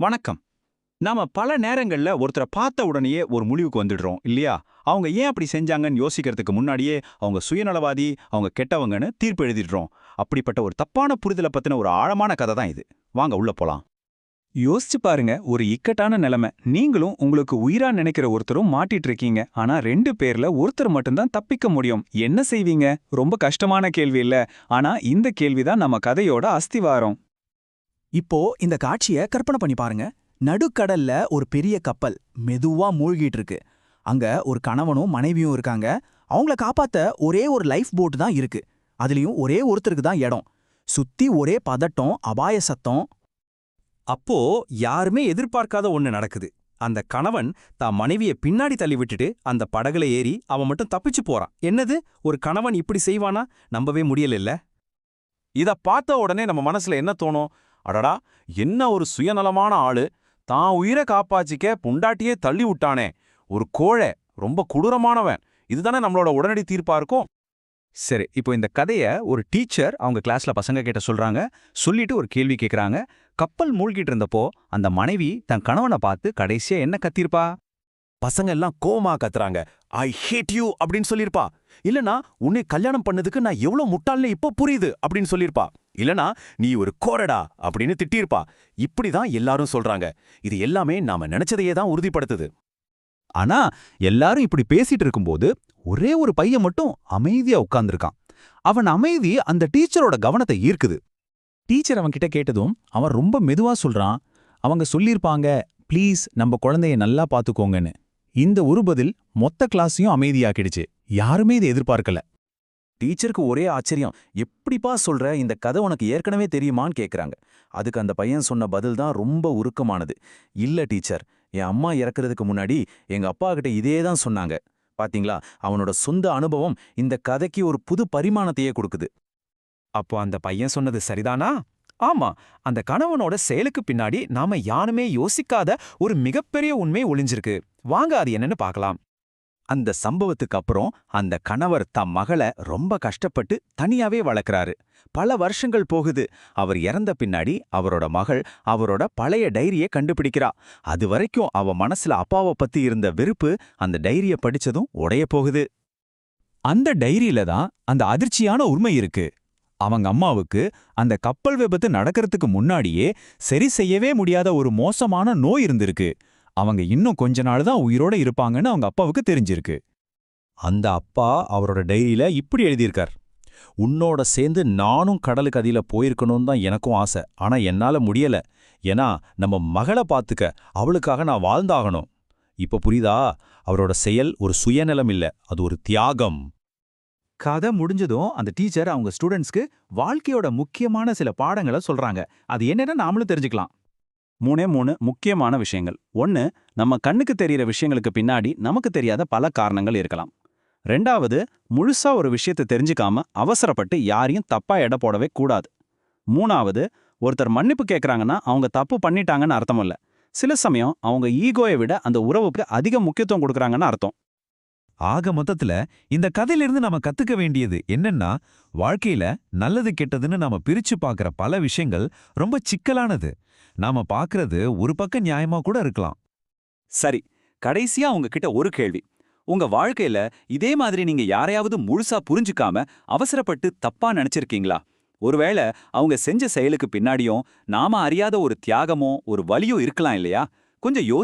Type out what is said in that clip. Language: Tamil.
வணக்கம். நாம பல நேரங்கள்ல ஒருத்தரை பார்த்த உடனேயே ஒரு முடிவுக்கு வந்துடுறோம் இல்லையா? அவங்க ஏன் அப்படி செஞ்சாங்கன்னு யோசிக்கிறதுக்கு முன்னாடியே அவங்க சுயநலவாதி அவங்க கெட்டவங்கன்னு தீர்ப்பு எழுதிடுறோம். அப்படிப்பட்ட ஒரு தப்பான புரிதலை பத்தின ஒரு ஆழமான கதை தான் இது. வாங்க உள்ள போலாம். யோசிச்சு பாருங்க ஒரு இக்கட்டான நிலைமை. நீங்களும் உங்களுக்கு உயிரா நினைக்கிற ஒருத்தரும் மாட்டிட்டு இருக்கீங்க ஆனா ரெண்டு பேர்ல ஒருத்தர் மட்டும்தான் தப்பிக்க முடியும். என்ன செய்வீங்க? ரொம்ப கஷ்டமான கேள்வி இல்ல. ஆனா இந்த கேள்விதான் நம்ம கதையோட அஸ்திவாரம். இப்போ இந்த காட்சிய கற்பனை பண்ணி பாருங்க. நடுக்கடல்ல ஒரு பெரிய கப்பல் மெதுவா மூழ்கிட்டு இருக்கு அங்க ஒரு கணவனும் மனைவியும் இருக்காங்க. அவங்கள காப்பாத்த ஒரே ஒரு லைஃப் போட் தான் இருக்கு. அதுலயும் ஒரே ஒருத்தருக்கு தான் இடம். சுத்தி ஒரே பதட்டம் அபாய சத்தம். அப்போ யாருமே எதிர்பார்க்காத ஒண்ணு நடக்குது. அந்த கணவன் தான் மனைவிய பின்னாடி தள்ளி விட்டுட்டு அந்த படகுல ஏறி அவன் மட்டும் தப்பிச்சு போறான். என்னது? ஒரு கணவன் இப்படி செய்வானா? நம்பவே முடியல இத பார்த்த உடனே நம்ம மனசுல என்ன தோணும்? அடடா என்ன ஒரு சுயநலமான ஆளு. தான் உயிரை காப்பாச்சிக்க புண்டாட்டியே தள்ளி விட்டானே. ஒரு கோழை ரொம்ப கொடூரமானவன். இதுதானே நம்மளோட உடனடி தீர்ப்பா இருக்கும்? சரி இப்போ இந்த கதைய ஒரு டீச்சர் அவங்க கிளாஸ்ல பசங்க கிட்ட சொல்றாங்க. சொல்லிட்டு ஒரு கேள்வி கேக்குறாங்க. கப்பல் மூழ்கிட்டு இருந்தப்போ அந்த மனைவி தன் கணவனை பார்த்து கடைசியா என்ன கத்திருப்பா? பசங்க எல்லாம் கோமா கத்துறாங்க. ஐ ஹேட் யூ அப்படின்னு சொல்லிருப்பா. இல்லனா உன்னை கல்யாணம் பண்ணதுக்கு நான் எவ்வளவு முட்டாள்னு இப்போ புரியுது அப்படின்னு சொல்லிருப்பா. இல்லனா நீ ஒரு கோரடா அப்படின்னு திட்டியிருப்பா. இப்படிதான் எல்லாரும் சொல்றாங்க. இது எல்லாமே நாம நினைச்சதையே தான் உறுதிப்படுத்துது. ஆனா எல்லாரும் இப்படி பேசிட்டு இருக்கும்போது ஒரே ஒரு பையன் மட்டும் அமைதியா உட்கார்ந்துருக்கான். அவன் அமைதி அந்த டீச்சரோட கவனத்தை ஈர்க்குது. டீச்சர் அவன்கிட்ட கேட்டதும் அவன் ரொம்ப மெதுவா சொல்றான் அவங்க சொல்லியிருப்பாங்க ப்ளீஸ் நம்ம குழந்தைய நல்லா பாத்துக்கோங்கன்னு. இந்த ஒரு பதில் மொத்த கிளாஸையும் அமைதியாக்கிடுச்சு. யாருமே இதை எதிர்பார்க்கல. டீச்சருக்கு ஒரே ஆச்சரியம் எப்படிப்பா சொல்ற? இந்த கதை உனக்கு ஏற்கனவே தெரியுமான்னு கேக்குறாங்க. அதுக்கு அந்த பையன் சொன்ன பதில் தான் ரொம்ப உருக்கமானது. இல்ல டீச்சர் என் அம்மா இறக்குறதுக்கு முன்னாடி எங்க அப்பா கிட்ட இதே தான் சொன்னாங்க. பாத்தீங்களா? அவனோட சொந்த அனுபவம் இந்த கதைக்கு ஒரு புது பரிமாணத்தையே கொடுக்குது. அப்போ அந்த பையன் சொன்னது சரிதானா? ஆமா அந்த கணவனோட செயலுக்கு பின்னாடி நாம யாருமே யோசிக்காத ஒரு மிகப்பெரிய உண்மை ஒளிஞ்சிருக்கு. வாங்க அது என்னன்னு பார்க்கலாம். அந்த சம்பவத்துக்கு அப்புறம் அந்த கணவர் தம் மகளை ரொம்ப கஷ்டப்பட்டு தனியாவே வளர்க்கறாரு. பல வருஷங்கள் போகுது. அவர் இறந்த பின்னாடி அவரோட மகள் அவரோட பழைய டைரியை கண்டுபிடிக்கிறா. அது வரைக்கும் அவ மனசுல அப்பாவை பத்தி இருந்த வெறுப்பு அந்த டைரிய படிச்சதும் உடைய போகுது. அந்த டைரியில தான் அந்த அதிர்ச்சியான உண்மை இருக்கு. அவங்க அம்மாவுக்கு அந்த கப்பல் விபத்து நடக்கிறதுக்கு முன்னாடியே சரி செய்யவே முடியாத ஒரு மோசமான நோய் இருந்திருக்கு. அவங்க இன்னும் கொஞ்ச நாள் தான் உயிரோட இருப்பாங்கன்னு அவங்க அப்பாவுக்கு தெரிஞ்சிருக்கு. அந்த அப்பா அவரோட டைரியில இப்படி எழுதியிருக்கார். உன்னோட சேர்ந்து நானும் கடலுக்கு அடியில போயிருக்கணும்னு தான் எனக்கும் ஆசை. ஆனா என்னால முடியல. ஏன்னா நம்ம மகளை பாத்துக்க அவளுக்காக நான் வாழ்ந்தாகணும். இப்ப புரியுதா? அவரோட செயல் ஒரு சுயநலம் இல்ல. அது ஒரு தியாகம். கதை முடிஞ்சதும் அந்த டீச்சர் அவங்க ஸ்டூடெண்ட்ஸ்க்கு வாழ்க்கையோட முக்கியமான சில பாடங்களை சொல்றாங்க. அது என்னன்னு நாமளும் தெரிஞ்சுக்கலாம். மூணே மூணு முக்கியமான விஷயங்கள். ஒன்னு நம்ம கண்ணுக்கு தெரியற விஷயங்களுக்கு பின்னாடி நமக்கு தெரியாத பல காரணங்கள் இருக்கலாம். ரெண்டாவது முழுசா ஒரு விஷயத்தை தெரிஞ்சுக்காம அவசரப்பட்டு யாரையும் தப்பா எடை போடவே கூடாது. மூணாவது ஒருத்தர் மன்னிப்பு கேட்குறாங்கன்னா அவங்க தப்பு பண்ணிட்டாங்கன்னு அர்த்தம் இல்ல. சில சமயம் அவங்க ஈகோயை விட அந்த உறவுக்கு அதிக முக்கியத்துவம் கொடுக்கறாங்கன்னு அர்த்தம். ஆக மொத்தத்துல இந்த கதையிலிருந்து நாம கத்துக்க வேண்டியது என்னன்னா வாழ்க்கையில நல்லது கெட்டதுன்னு நாம பிரிச்சு பார்க்கற பல விஷயங்கள் ரொம்ப சிக்கலானது. நாம பார்க்கறது ஒரு பக்கம் நியாயமா கூட இருக்கலாம். சரி கடைசியா உங்ககிட்ட ஒரு கேள்வி. உங்க வாழ்க்கையில இதே மாதிரி நீங்க யாரையாவது முழுசா புரிஞ்சுக்காம அவசரப்பட்டு தப்பா நினைச்சிருக்கீங்களா? ஒருவேளை அவங்க செஞ்ச செயலுக்கு பின்னாடியும் நாம அறியாத ஒரு தியாகமோ ஒரு வலியோ இருக்கலாம் இல்லையா? கொஞ்சம் யோசி